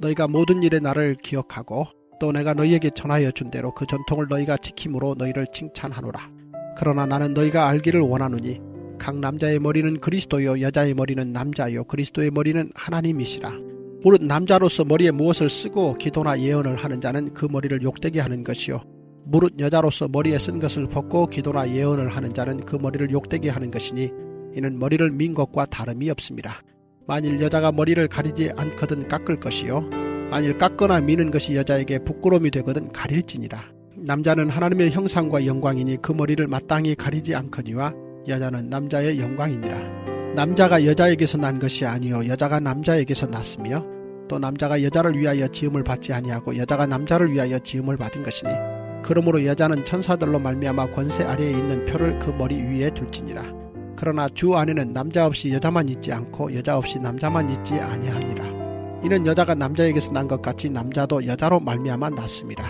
너희가 모든 일에 나를 기억하고 또 내가 너희에게 전하여 준 대로 그 전통을 너희가 지킴으로 너희를 칭찬하노라. 그러나 나는 너희가 알기를 원하노니 각 남자의 머리는 그리스도요 여자의 머리는 남자요 그리스도의 머리는 하나님이시라. 무릇 남자로서 머리에 무엇을 쓰고 기도나 예언을 하는 자는 그 머리를 욕되게 하는 것이요 무릇 여자로서 머리에 쓴 것을 벗고 기도나 예언을 하는 자는 그 머리를 욕되게 하는 것이니 이는 머리를 민 것과 다름이 없습니다. 만일 여자가 머리를 가리지 않거든 깎을 것이요 만일 깎거나 미는 것이 여자에게 부끄러움이 되거든 가릴지니라. 남자는 하나님의 형상과 영광이니 그 머리를 마땅히 가리지 않거니와 여자는 남자의 영광이니라. 남자가 여자에게서 난 것이 아니요 여자가 남자에게서 났으며 또 남자가 여자를 위하여 지음을 받지 아니하고 여자가 남자를 위하여 지음을 받은 것이니 그러므로 여자는 천사들로 말미암아 권세 아래에 있는 표를 그 머리 위에 둘지니라. 그러나 주 안에는 남자 없이 여자만 있지 않고 여자 없이 남자만 있지 아니하니라. 이는 여자가 남자에게서 난 것 같이 남자도 여자로 말미암아 났습니다.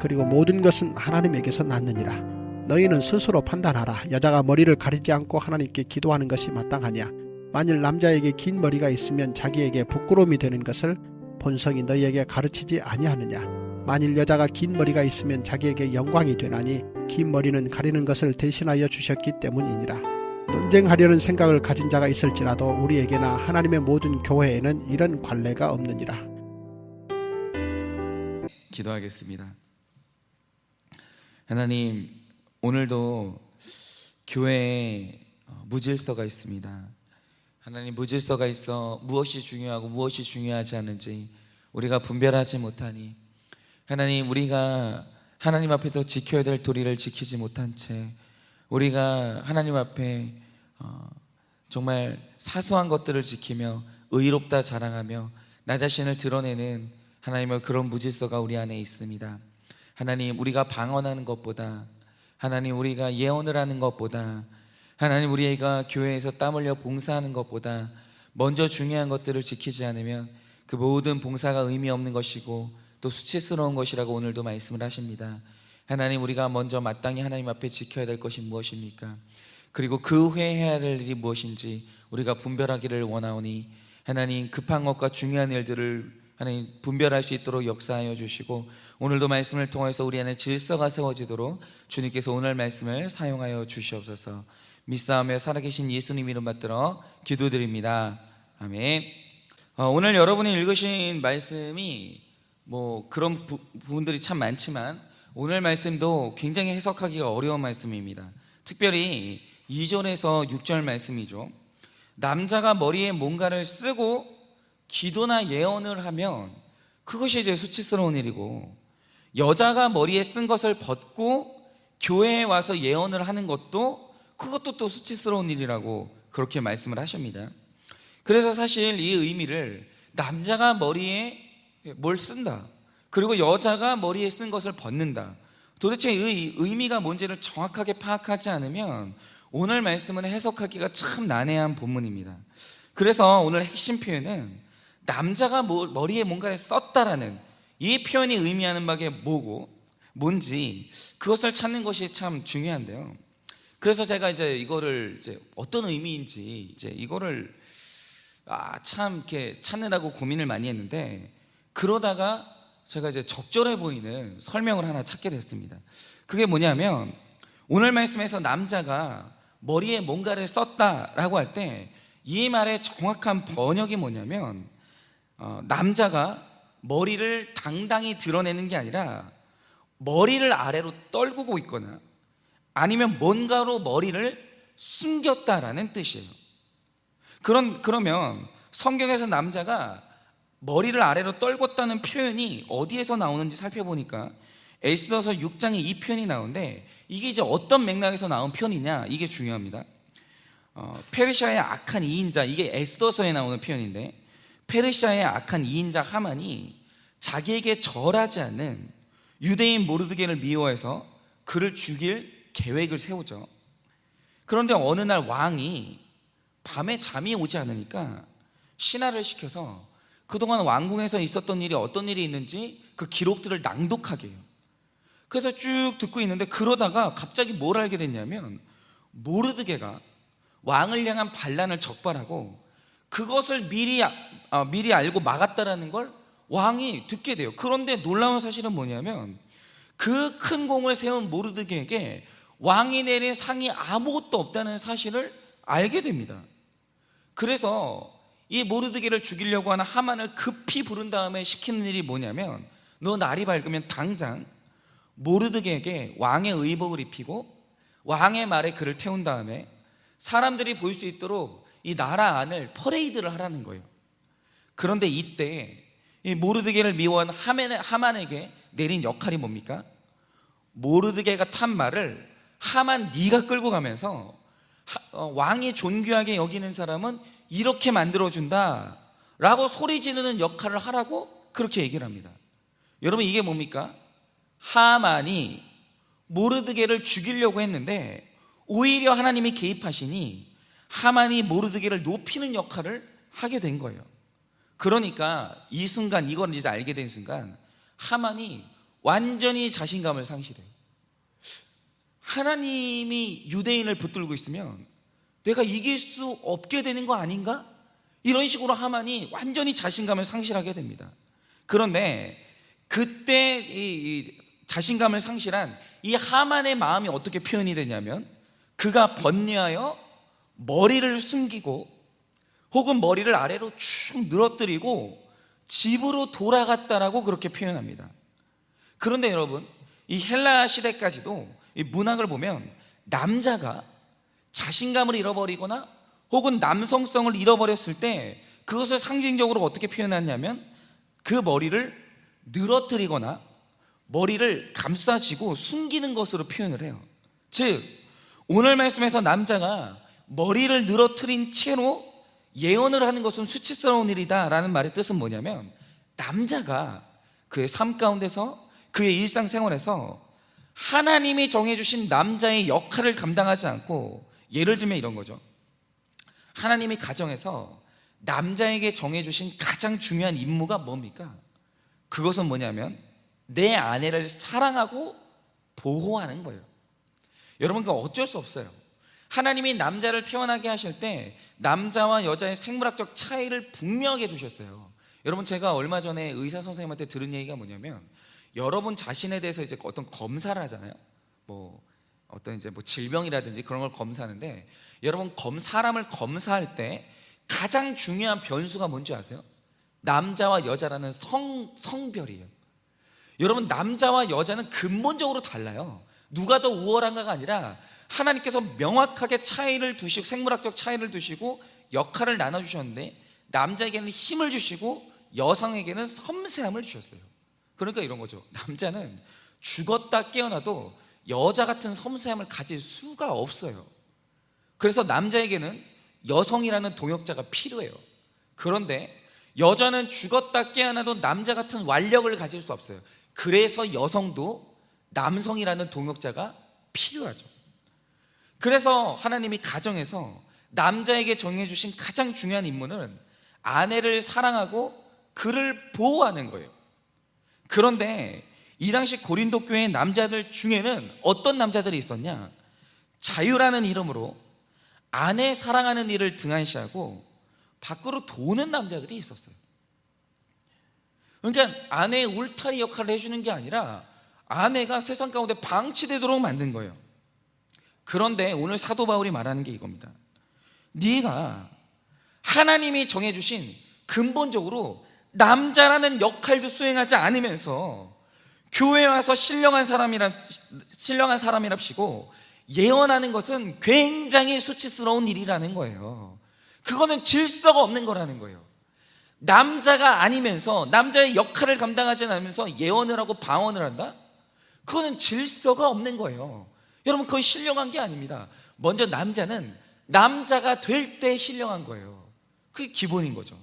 그리고 모든 것은 하나님에게서 났느니라. 너희는 스스로 판단하라. 여자가 머리를 가리지 않고 하나님께 기도하는 것이 마땅하냐? 만일 남자에게 긴 머리가 있으면 자기에게 부끄러움이 되는 것을 본성이 너희에게 가르치지 아니하느냐? 만일 여자가 긴 머리가 있으면 자기에게 영광이 되나니 긴 머리는 가리는 것을 대신하여 주셨기 때문이니라. 논쟁하려는 생각을 가진 자가 있을지라도 우리에게나 하나님의 모든 교회에는 이런 관례가 없느니라. 기도하겠습니다. 하나님, 오늘도 교회에 어, 무질서가 있습니다. 하나님, 무질서가 있어 무엇이 중요하고 무엇이 중요하지 않은지 우리가 분별하지 못하니 하나님, 우리가 하나님 앞에서 지켜야 될 도리를 지키지 못한 채 우리가 하나님 앞에 어, 정말 사소한 것들을 지키며 의롭다 자랑하며 나 자신을 드러내는 하나님의 그런 무질서가 우리 안에 있습니다. 하나님 우리가 방언하는 것보다 하나님 우리가 예언을 하는 것보다 하나님 우리가 교회에서 땀 흘려 봉사하는 것보다 먼저 중요한 것들을 지키지 않으면 그 모든 봉사가 의미 없는 것이고 또 수치스러운 것이라고 오늘도 말씀을 하십니다. 하나님 우리가 먼저 마땅히 하나님 앞에 지켜야 될 것이 무엇입니까? 그리고 그 후에 해야 될 일이 무엇인지 우리가 분별하기를 원하오니 하나님 급한 것과 중요한 일들을 하나님 분별할 수 있도록 역사하여 주시고 오늘도 말씀을 통해서 우리 안에 질서가 세워지도록 주님께서 오늘 말씀을 사용하여 주시옵소서. 믿사하며 살아계신 예수님 이름 받들어 기도드립니다. 아멘. 어, 오늘 여러분이 읽으신 말씀이 뭐 그런 부, 부분들이 참 많지만 오늘 말씀도 굉장히 해석하기가 어려운 말씀입니다. 특별히 2절에서 6절 말씀이죠 남자가 머리에 뭔가를 쓰고 기도나 예언을 하면 그것이 이제 수치스러운 일이고 여자가 머리에 쓴 것을 벗고 교회에 와서 예언을 하는 것도 그것도 또 수치스러운 일이라고 그렇게 말씀을 하십니다. 그래서 사실 이 의미를 남자가 머리에 뭘 쓴다. 그리고 여자가 머리에 쓴 것을 벗는다. 도대체 이 의미가 뭔지를 정확하게 파악하지 않으면 오늘 말씀은 해석하기가 참 난해한 본문입니다. 그래서 오늘 핵심 표현은 남자가 뭐- 머리에 뭔가를 썼다라는 이 표현이 의미하는 바게 뭐고 뭔지 그것을 찾는 것이 참 중요한데요. 그래서 제가 이제 이거를 이제 어떤 의미인지 이제 이거를 아, 참 이렇게 찾느라고 고민을 많이 했는데 그러다가 제가 이제 적절해 보이는 설명을 하나 찾게 됐습니다. 그게 뭐냐면 오늘 말씀에서 남자가 머리에 뭔가를 썼다라고 할 때 이 말의 정확한 번역이 뭐냐면 어, 남자가 머리를 당당히 드러내는 게 아니라 머리를 아래로 떨구고 있거나 아니면 뭔가로 머리를 숨겼다라는 뜻이에요. 그런 그러면 성경에서 남자가 머리를 아래로 떨궜다는 표현이 어디에서 나오는지 살펴보니까 에스더서 6장에 이 표현이 나오는데 이게 이제 어떤 맥락에서 나온 표현이냐 이게 중요합니다. 어, 페르시아의 악한 이인자 이게 에스더서에 나오는 표현인데 페르시아의 악한 이인자 하만이 자기에게 절하지 않는 유대인 모르드게를 미워해서 그를 죽일 계획을 세우죠. 그런데 어느 날 왕이 밤에 잠이 오지 않으니까 신하를 시켜서 그동안 왕궁에서 있었던 일이 어떤 일이 있는지 그 기록들을 낭독하게 해요. 그래서 쭉 듣고 있는데 그러다가 갑자기 뭘 알게 됐냐면 모르드게가 왕을 향한 반란을 적발하고 그것을 미리 아, 미리 알고 막았다라는 걸 왕이 듣게 돼요. 그런데 놀라운 사실은 뭐냐면 그 큰 공을 세운 모르드게에게 왕이 내린 상이 아무것도 없다는 사실을 알게 됩니다. 그래서 이 모르드게를 죽이려고 하는 하만을 급히 부른 다음에 시키는 일이 뭐냐면 너 날이 밝으면 당장 모르드게에게 왕의 의복을 입히고 왕의 말에 그를 태운 다음에 사람들이 볼 수 있도록 이 나라 안을 퍼레이드를 하라는 거예요. 그런데 이때 이 모르드게를 미워한 하만에- 하만에게 내린 역할이 뭡니까? 모르드게가 탄 말을 하만 네가 끌고 가면서 하- 어, 왕이 존귀하게 여기는 사람은 이렇게 만들어 준다 라고 소리 지르는 역할을 하라고 그렇게 얘기를 합니다 여러분 이게 뭡니까? 하만이 모르드게를 죽이려고 했는데 오히려 하나님이 개입하시니 하만이 모르드게를 높이는 역할을 하게 된 거예요 그러니까 이 순간 이걸 이제 알게 된 순간 하만이 완전히 자신감을 상실해요 하나님이 유대인을 붙들고 있으면 내가 이길 수 없게 되는 거 아닌가? 이런 식으로 하만이 완전히 자신감을 상실하게 됩니다. 그런데 그때 이, 이 자신감을 상실한 이 하만의 마음이 어떻게 표현이 되냐면 그가 번뇌하여 머리를 숨기고 혹은 머리를 아래로 축 늘어뜨리고 집으로 돌아갔다라고 그렇게 표현합니다. 그런데 여러분, 이 헬라 시대까지도 이 문학을 보면 남자가 자신감을 잃어버리거나 혹은 남성성을 잃어버렸을 때 그것을 상징적으로 어떻게 표현하냐면 그 머리를 늘어뜨리거나 머리를 감싸지고 숨기는 것으로 표현을 해요. 즉, 오늘 말씀에서 남자가 머리를 늘어뜨린 채로 예언을 하는 것은 수치스러운 일이다 라는 말의 뜻은 뭐냐면 남자가 그의 삶 가운데서 그의 일상생활에서 하나님이 정해주신 남자의 역할을 감당하지 않고 예를 들면 이런 거죠. 하나님이 가정에서 남자에게 정해주신 가장 중요한 임무가 뭡니까? 그것은 뭐냐면 내 아내를 사랑하고 보호하는 거예요. 여러분, 그 어쩔 수 없어요. 하나님이 남자를 태어나게 하실 때 남자와 여자의 생물학적 차이를 분명하게 두셨어요. 여러분, 제가 얼마 전에 의사 선생님한테 들은 얘기가 뭐냐면 여러분 자신에 대해서 이제 어떤 검사를 하잖아요. 뭐 어떤 이제 뭐 질병이라든지 그런 걸 검사하는데 여러분 검 사람을 검사할 때 가장 중요한 변수가 뭔지 아세요? 남자와 여자라는 성 성별이에요. 여러분 남자와 여자는 근본적으로 달라요. 누가 더 우월한가가 아니라 하나님께서 명확하게 차이를 두시고 생물학적 차이를 두시고 역할을 나눠 주셨는데 남자에게는 힘을 주시고 여성에게는 섬세함을 주셨어요. 그러니까 이런 거죠. 남자는 죽었다 깨어나도 여자 같은 섬세함을 가질 수가 없어요. 그래서 남자에게는 여성이라는 동역자가 필요해요. 그런데 여자는 죽었다 깨어나도 남자 같은 완력을 가질 수 없어요. 그래서 여성도 남성이라는 동역자가 필요하죠. 그래서 하나님이 가정에서 남자에게 정해주신 가장 중요한 임무는 아내를 사랑하고 그를 보호하는 거예요. 그런데 이 당시 고린도 교회 남자들 중에는 어떤 남자들이 있었냐? 자유라는 이름으로 아내 사랑하는 일을 등한시하고 밖으로 도는 남자들이 있었어요. 그러니까 아내의 울타리 역할을 해주는 게 아니라 아내가 세상 가운데 방치되도록 만든 거예요. 그런데 오늘 사도 바울이 말하는 게 이겁니다. 네가 하나님이 정해주신 근본적으로 남자라는 역할도 수행하지 않으면서 교회에 와서 신령한 사람이라 신령한 사람이랍시고 예언하는 것은 굉장히 수치스러운 일이라는 거예요. 그거는 질서가 없는 거라는 거예요. 남자가 아니면서 남자의 역할을 감당하지 않으면서 예언을 하고 방언을 한다? 그거는 질서가 없는 거예요. 여러분 그건 신령한 게 아닙니다. 먼저 남자는 남자가 될 때 신령한 거예요. 그게 기본인 거죠.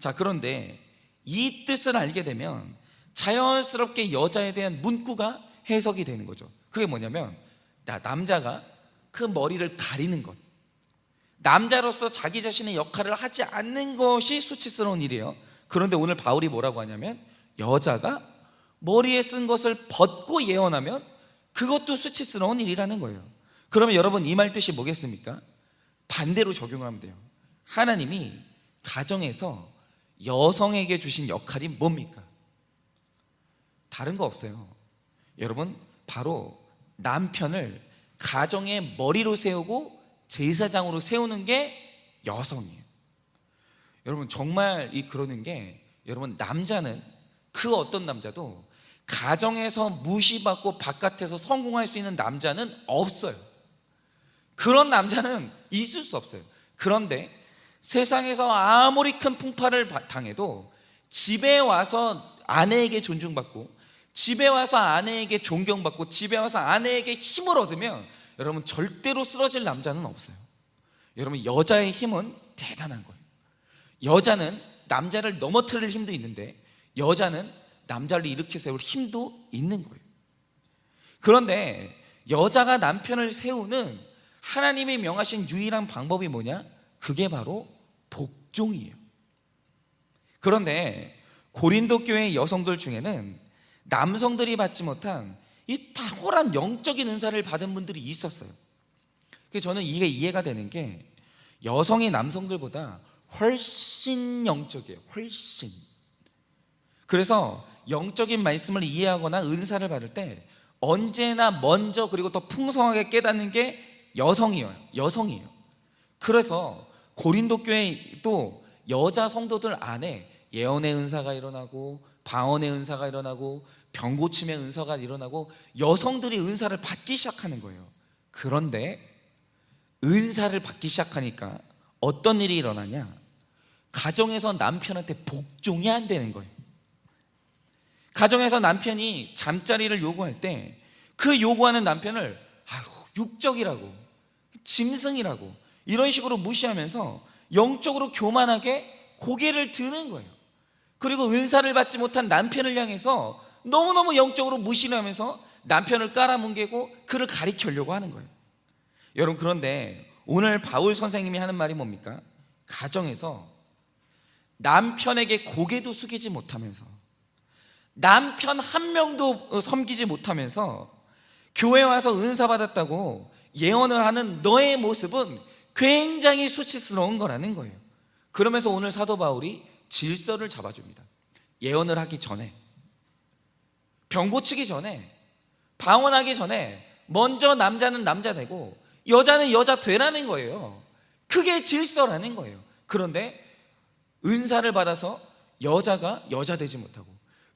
자, 그런데 이 뜻을 알게 되면 자연스럽게 여자에 대한 문구가 해석이 되는 거죠. 그게 뭐냐면 나 남자가 그 머리를 가리는 것. 남자로서 자기 자신의 역할을 하지 않는 것이 수치스러운 일이에요. 그런데 오늘 바울이 뭐라고 하냐면 여자가 머리에 쓴 것을 벗고 예언하면 그것도 수치스러운 일이라는 거예요. 그러면 여러분 이 말 뜻이 뭐겠습니까? 반대로 적용하면 돼요. 하나님이 가정에서 여성에게 주신 역할이 뭡니까? 다른 거 없어요. 여러분, 바로 남편을 가정의 머리로 세우고 제사장으로 세우는 게 여성이에요. 여러분, 정말 이 그러는 게 여러분, 남자는 그 어떤 남자도 가정에서 무시받고 바깥에서 성공할 수 있는 남자는 없어요. 그런 남자는 있을 수 없어요. 그런데 세상에서 아무리 큰 풍파를 바- 당해도 집에 와서 아내에게 존중받고 집에 와서 아내에게 존경받고 집에 와서 아내에게 힘을 얻으면 여러분 절대로 쓰러질 남자는 없어요. 여러분 여자의 힘은 대단한 거예요. 여자는 남자를 넘어뜨릴 힘도 있는데 여자는 남자를 일으켜 세울 힘도 있는 거예요. 그런데 여자가 남편을 세우는 하나님이 명하신 유일한 방법이 뭐냐? 그게 바로 복종이에요. 그런데 고린도 교회 여성들 중에는 남성들이 받지 못한 이 탁월한 영적인 은사를 받은 분들이 있었어요. 그래서 저는 이게 이해가 되는 게 여성이 남성들보다 훨씬 영적이에요. 훨씬. 그래서 영적인 말씀을 이해하거나 은사를 받을 때 언제나 먼저 그리고 더 풍성하게 깨닫는 게 여성이에요. 여성이에요. 그래서 고린도 교회 또 여자 성도들 안에 예언의 은사가 일어나고 방언의 은사가 일어나고 병 고침의 은사가 일어나고 여성들이 은사를 받기 시작하는 거예요. 그런데 은사를 받기 시작하니까 어떤 일이 일어나냐? 가정에서 남편한테 복종이 안 되는 거예요. 가정에서 남편이 잠자리를 요구할 때 그 요구하는 남편을 아유 육적이라고 짐승이라고 이런 식으로 무시하면서 영적으로 교만하게 고개를 드는 거예요. 그리고 은사를 받지 못한 남편을 향해서 너무너무 영적으로 무시를 하면서 남편을 깔아뭉개고 그를 가리키려고 하는 거예요. 여러분 그런데 오늘 바울 선생님이 하는 말이 뭡니까? 가정에서 남편에게 고개도 숙이지 못하면서 남편 한 명도 섬기지 못하면서 교회 와서 은사 받았다고 예언을 하는 너의 모습은 굉장히 수치스러운 거라는 거예요. 그러면서 오늘 사도 바울이 질서를 잡아줍니다. 예언을 하기 전에, 병 고치기 전에, 방언하기 전에 먼저 남자는 남자 되고 여자는 여자 되라는 거예요. 그게 질서라는 거예요. 그런데 은사를 받아서 여자가 여자 되지 못하고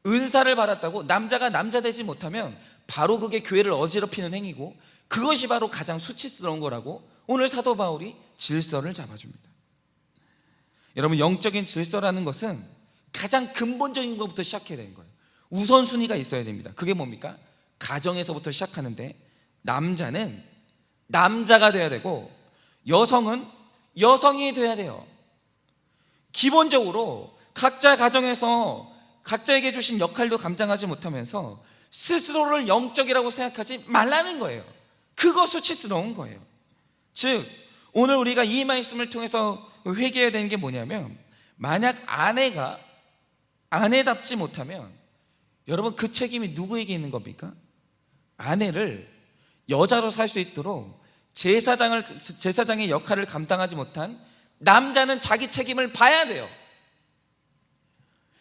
은사를 받았다고 남자가 남자 되지 못하면 바로 그게 교회를 어지럽히는 행위고 그것이 바로 가장 수치스러운 거라고 오늘 사도 바울이 질서를 잡아줍니다. 여러분 영적인 질서라는 것은 가장 근본적인 것부터 시작해야 되는 거예요. 우선순위가 있어야 됩니다. 그게 뭡니까? 가정에서부터 시작하는데 남자는 남자가 돼야 되고 여성은 여성이 돼야 돼요. 기본적으로 각자 가정에서 각자에게 주신 역할도 감당하지 못하면서 스스로를 영적이라고 생각하지 말라는 거예요. 그거 수치스러운 거예요. 즉, 오늘 우리가 이 말씀을 통해서 회개해야 되는 게 뭐냐면, 만약 아내가 아내답지 못하면, 여러분 그 책임이 누구에게 있는 겁니까? 아내를 여자로 살 수 있도록 제사장을, 제사장의 역할을 감당하지 못한 남자는 자기 책임을 봐야 돼요.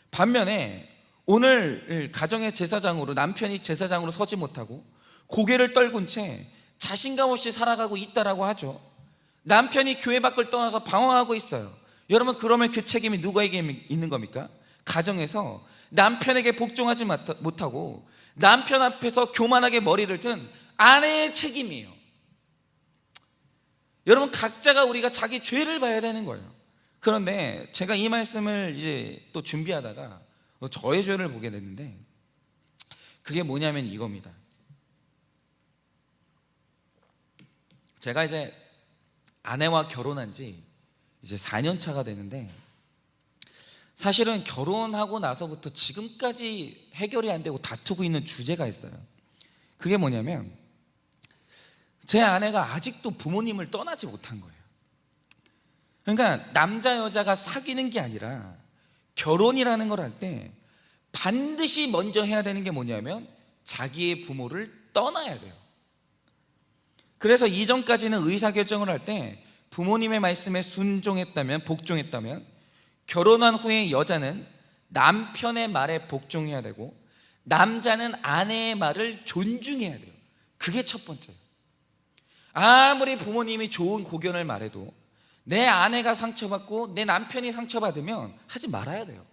반면에 오늘 가정의 제사장으로 남편이 제사장으로 서지 못하고 고개를 떨군 채 자신감 없이 살아가고 있다라고 하죠. 남편이 교회 밖을 떠나서 방황하고 있어요. 여러분 그러면 그 책임이 누구에게 있는 겁니까? 가정에서 남편에게 복종하지 못하고 남편 앞에서 교만하게 머리를 든 아내의 책임이에요. 여러분 각자가 우리가 자기 죄를 봐야 되는 거예요. 그런데 제가 이 말씀을 이제 또 준비하다가 저의 죄를 보게 됐는데 그게 뭐냐면 이겁니다. 제가 이제 아내와 결혼한 지 이제 4년 차가 되는데 사실은 결혼하고 나서부터 지금까지 해결이 안 되고 다투고 있는 주제가 있어요. 그게 뭐냐면 제 아내가 아직도 부모님을 떠나지 못한 거예요. 그러니까 남자 여자가 사귀는 게 아니라 결혼이라는 걸 할 때 반드시 먼저 해야 되는 게 뭐냐면 자기의 부모를 떠나야 돼요. 그래서 이전까지는 의사 결정을 할 때 부모님의 말씀에 순종했다면 복종했다면 결혼한 후에 여자는 남편의 말에 복종해야 되고 남자는 아내의 말을 존중해야 돼요. 그게 첫 번째예요. 아무리 부모님이 좋은 고견을 말해도 내 아내가 상처받고 내 남편이 상처받으면 하지 말아야 돼요.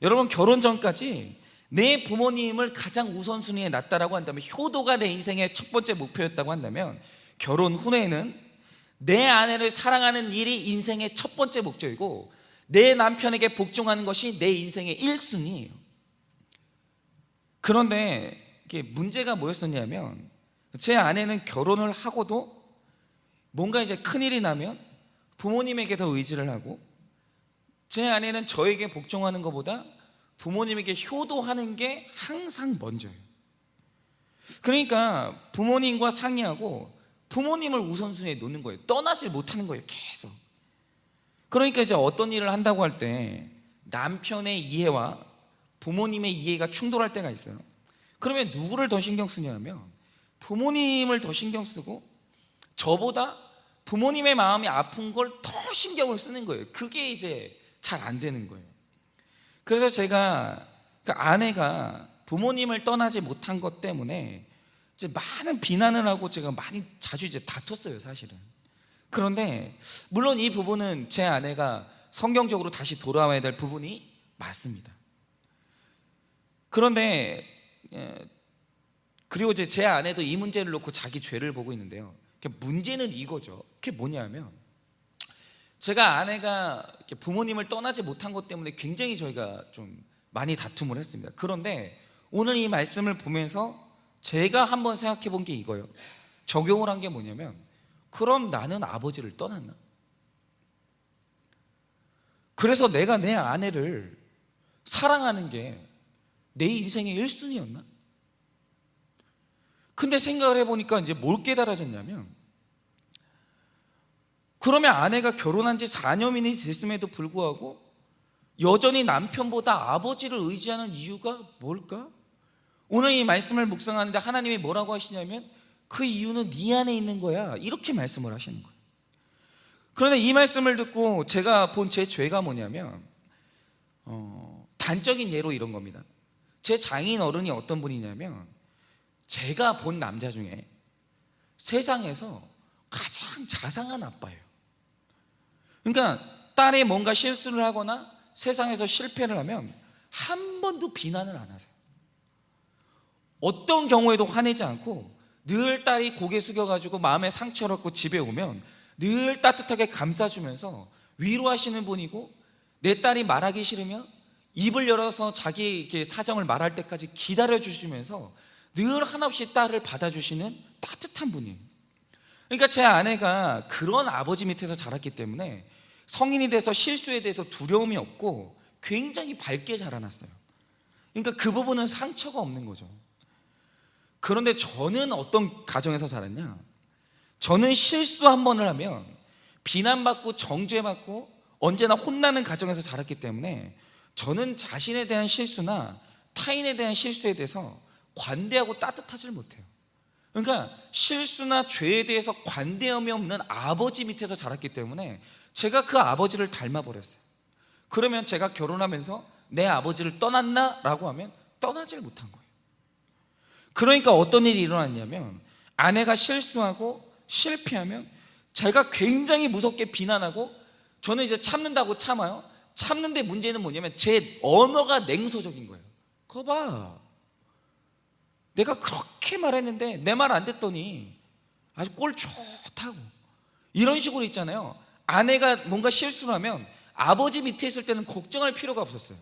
여러분 결혼 전까지 내 부모님을 가장 우선순위에 놨다라고 한다면 효도가 내 인생의 첫 번째 목표였다고 한다면 결혼 후에는 내 아내를 사랑하는 일이 인생의 첫 번째 목적이고 내 남편에게 복종하는 것이 내 인생의 1순위예요. 그런데 이게 문제가 뭐였었냐면 제 아내는 결혼을 하고도 뭔가 이제 큰일이 나면 부모님에게 더 의지를 하고 제 아내는 저에게 복종하는 것보다 부모님에게 효도하는 게 항상 먼저예요. 그러니까 부모님과 상의하고 부모님을 우선순위에 놓는 거예요. 떠나질 못하는 거예요. 계속. 그러니까 이제 어떤 일을 한다고 할 때 남편의 이해와 부모님의 이해가 충돌할 때가 있어요. 그러면 누구를 더 신경 쓰냐면 부모님을 더 신경 쓰고 저보다 부모님의 마음이 아픈 걸 더 신경을 쓰는 거예요. 그게 이제 잘 안 되는 거예요. 그래서 제가 그 아내가 부모님을 떠나지 못한 것 때문에 이제 많은 비난을 하고 제가 많이 자주 이제 다퉜어요, 사실은. 그런데 물론 이 부분은 제 아내가 성경적으로 다시 돌아와야 될 부분이 맞습니다. 그런데 예, 그리고 이제 제 아내도 이 문제를 놓고 자기 죄를 보고 있는데요. 그러니까 문제는 이거죠. 그게 뭐냐면 제가 아내가 부모님을 떠나지 못한 것 때문에 굉장히 저희가 좀 많이 다툼을 했습니다. 그런데 오늘 이 말씀을 보면서 제가 한번 생각해 본 게 이거예요. 적용을 한 게 뭐냐면 그럼 나는 아버지를 떠났나? 그래서 내가 내 아내를 사랑하는 게 내 인생의 1순위였나? 근데 생각을 해보니까 이제 뭘 깨달아졌냐면 그러면 아내가 결혼한 지 4년이 됐음에도 불구하고 여전히 남편보다 아버지를 의지하는 이유가 뭘까? 오늘 이 말씀을 묵상하는데 하나님이 뭐라고 하시냐면 그 이유는 네 안에 있는 거야. 이렇게 말씀을 하시는 거예요. 그런데 이 말씀을 듣고 제가 본 제 죄가 뭐냐면 어, 단적인 예로 이런 겁니다. 제 장인 어른이 어떤 분이냐면 제가 본 남자 중에 세상에서 가장 자상한 아빠예요. 그러니까 딸이 뭔가 실수를 하거나 세상에서 실패를 하면 한 번도 비난을 안 하세요. 어떤 경우에도 화내지 않고 늘 딸이 고개 숙여가지고 마음에 상처를 얻고 집에 오면 늘 따뜻하게 감싸주면서 위로하시는 분이고 내 딸이 말하기 싫으면 입을 열어서 자기 사정을 말할 때까지 기다려 주시면서 늘 한없이 딸을 받아주시는 따뜻한 분이에요. 그러니까 제 아내가 그런 아버지 밑에서 자랐기 때문에 성인이 돼서 실수에 대해서 두려움이 없고 굉장히 밝게 자라났어요. 그러니까 그 부분은 상처가 없는 거죠. 그런데 저는 어떤 가정에서 자랐냐? 저는 실수 한 번을 하면 비난받고 정죄받고 언제나 혼나는 가정에서 자랐기 때문에 저는 자신에 대한 실수나 타인에 대한 실수에 대해서 관대하고 따뜻하지를 못해요. 그러니까 실수나 죄에 대해서 관대함이 없는 아버지 밑에서 자랐기 때문에 제가 그 아버지를 닮아버렸어요. 그러면 제가 결혼하면서 내 아버지를 떠났나? 라고 하면 떠나질 못한 거예요. 그러니까 어떤 일이 일어났냐면 아내가 실수하고 실패하면 제가 굉장히 무섭게 비난하고 저는 이제 참는다고 참아요. 참는데 문제는 뭐냐면 제 언어가 냉소적인 거예요. 거 봐. 내가 그렇게 말했는데 내 말안 듣더니 아주 꼴 좋다고. 이런 식으로 있잖아요. 아내가 뭔가 실수를 하면 아버지 밑에 있을 때는 걱정할 필요가 없었어요.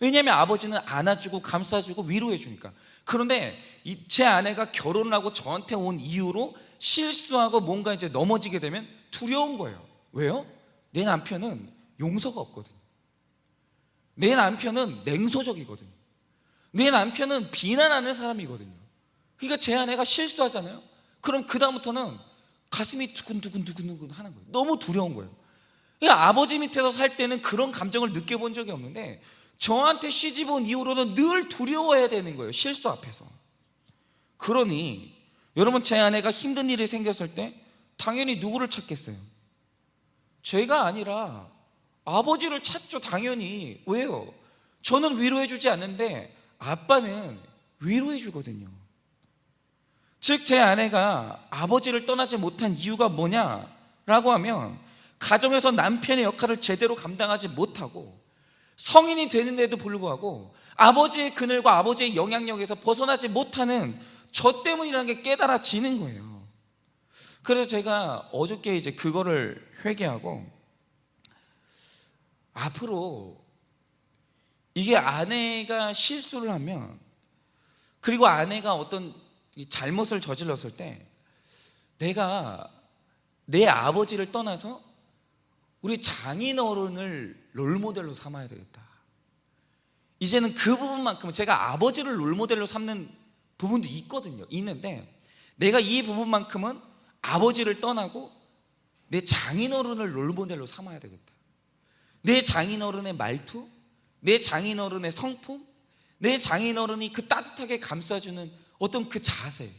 왜냐하면 아버지는 안아주고 감싸주고 위로해주니까. 그런데 이- 제 아내가 결혼을 하고 저한테 온 이후로 실수하고 뭔가 이제 넘어지게 되면 두려운 거예요. 왜요? 내 남편은 용서가 없거든요. 내 남편은 냉소적이거든요. 내 남편은 비난하는 사람이거든요. 그러니까 제 아내가 실수하잖아요. 그럼 그다음부터는 가슴이 두근두근두근두근 하는 거예요. 너무 두려운 거예요. 그러니까 아버지 밑에서 살 때는 그런 감정을 느껴본 적이 없는데 저한테 시집 온 이후로는 늘 두려워해야 되는 거예요. 실수 앞에서. 그러니 여러분 제 아내가 힘든 일이 생겼을 때 당연히 누구를 찾겠어요? 제가 아니라 아버지를 찾죠, 당연히. 왜요? 저는 위로해주지 않는데 아빠는 위로해주거든요. 즉, 제 아내가 아버지를 떠나지 못한 이유가 뭐냐라고 하면 가정에서 남편의 역할을 제대로 감당하지 못하고 성인이 되는데도 불구하고 아버지의 그늘과 아버지의 영향력에서 벗어나지 못하는 저 때문이라는 게 깨달아지는 거예요. 그래서 제가 어저께 이제 그거를 회개하고 앞으로 이게 아내가 실수를 하면 그리고 아내가 어떤 이 잘못을 저질렀을 때 내가 내 아버지를 떠나서 우리 장인 어른을 롤모델로 삼아야 되겠다. 이제는 그 부분만큼은 제가 아버지를 롤모델로 삼는 부분도 있거든요. 있는데 내가 이 부분만큼은 아버지를 떠나고 내 장인 어른을 롤모델로 삼아야 되겠다. 내 장인 어른의 말투, 내 장인 어른의 성품, 내 장인 어른이 그 따뜻하게 감싸주는 어떤 그 자세.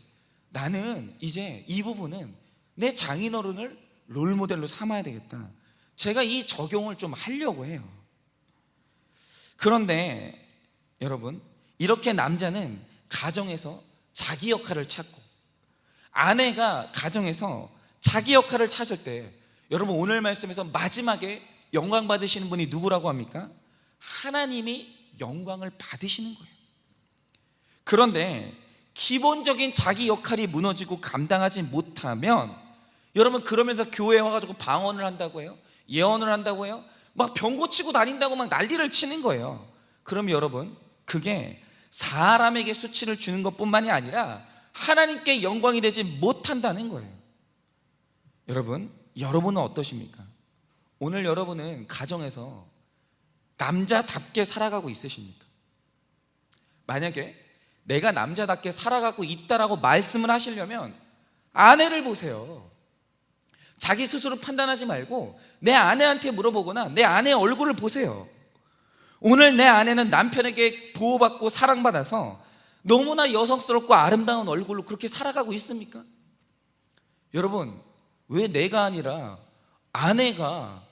나는 이제 이 부분은 내 장인 어른을 롤모델로 삼아야 되겠다. 제가 이 적용을 좀 하려고 해요. 그런데 여러분, 이렇게 남자는 가정에서 자기 역할을 찾고 아내가 가정에서 자기 역할을 찾을 때 여러분 오늘 말씀에서 마지막에 영광 받으시는 분이 누구라고 합니까? 하나님이 영광을 받으시는 거예요. 그런데 기본적인 자기 역할이 무너지고 감당하지 못하면 여러분 그러면서 교회에 와가지고 방언을 한다고 해요? 예언을 한다고 해요? 막 병 고치고 다닌다고 막 난리를 치는 거예요. 그럼 여러분 그게 사람에게 수치를 주는 것뿐만이 아니라 하나님께 영광이 되지 못한다는 거예요. 여러분, 여러분은 어떠십니까? 오늘 여러분은 가정에서 남자답게 살아가고 있으십니까? 만약에 내가 남자답게 살아가고 있다라고 말씀을 하시려면 아내를 보세요. 자기 스스로 판단하지 말고 내 아내한테 물어보거나 내 아내의 얼굴을 보세요. 오늘 내 아내는 남편에게 보호받고 사랑받아서 너무나 여성스럽고 아름다운 얼굴로 그렇게 살아가고 있습니까? 여러분, 왜 내가 아니라 아내가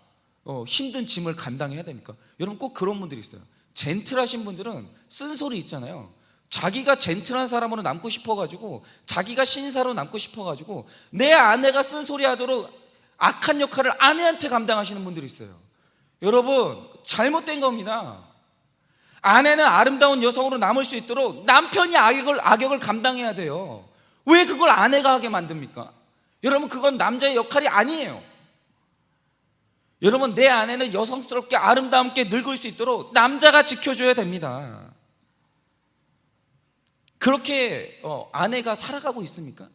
어, 힘든 짐을 감당해야 됩니까? 여러분 꼭 그런 분들이 있어요. 젠틀하신 분들은 쓴소리 있잖아요. 자기가 젠틀한 사람으로 남고 싶어가지고 자기가 신사로 남고 싶어가지고 내 아내가 쓴소리 하도록 악한 역할을 아내한테 감당하시는 분들이 있어요. 여러분 잘못된 겁니다. 아내는 아름다운 여성으로 남을 수 있도록 남편이 악역을, 악역을 감당해야 돼요. 왜 그걸 아내가 하게 만듭니까? 여러분, 그건 남자의 역할이 아니에요. 여러분, 내 아내는 여성스럽게 아름다움께 늙을 수 있도록 남자가 지켜줘야 됩니다. 그렇게 어, 아내가 살아가고 있습니까?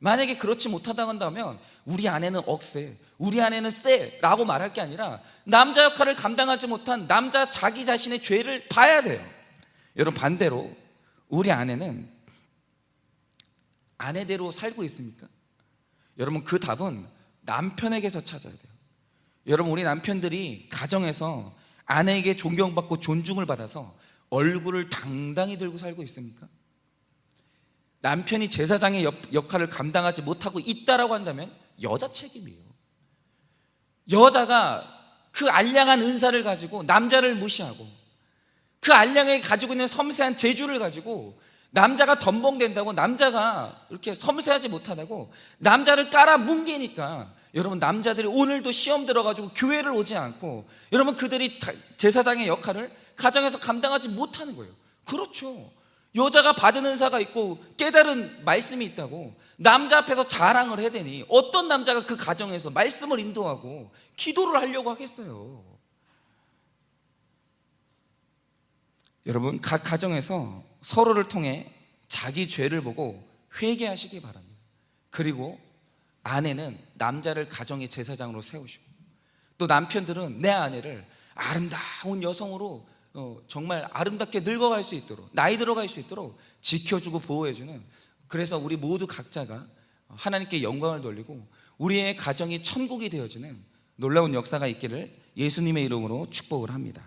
만약에 그렇지 못하다고 한다면 우리 아내는 억세, 우리 아내는 쎄라고 말할 게 아니라 남자 역할을 감당하지 못한 남자 자기 자신의 죄를 봐야 돼요. 여러분 반대로 우리 아내는 아내대로 살고 있습니까? 여러분 그 답은 남편에게서 찾아야 돼요. 여러분 우리 남편들이 가정에서 아내에게 존경받고 존중을 받아서 얼굴을 당당히 들고 살고 있습니까? 남편이 제사장의 역- 역할을 감당하지 못하고 있다라고 한다면 여자 책임이에요. 여자가 그 알량한 은사를 가지고 남자를 무시하고 그 알량에 가지고 있는 섬세한 재주를 가지고 남자가 덤벙된다고 남자가 이렇게 섬세하지 못하다고 남자를 깔아 뭉개니까 여러분 남자들이 오늘도 시험 들어가지고 교회를 오지 않고 여러분 그들이 자- 제사장의 역할을 가정에서 감당하지 못하는 거예요. 그렇죠. 여자가 받은 은사가 있고 깨달은 말씀이 있다고 남자 앞에서 자랑을 해야 되니 어떤 남자가 그 가정에서 말씀을 인도하고 기도를 하려고 하겠어요. 여러분 각 가정에서 서로를 통해 자기 죄를 보고 회개하시기 바랍니다. 그리고 아내는 남자를 가정의 제사장으로 세우시고 또 남편들은 내 아내를 아름다운 여성으로 어, 정말 아름답게 늙어갈 수 있도록 나이 들어갈 수 있도록 지켜주고 보호해주는 그래서 우리 모두 각자가 하나님께 영광을 돌리고 우리의 가정이 천국이 되어지는 놀라운 역사가 있기를 예수님의 이름으로 축복을 합니다.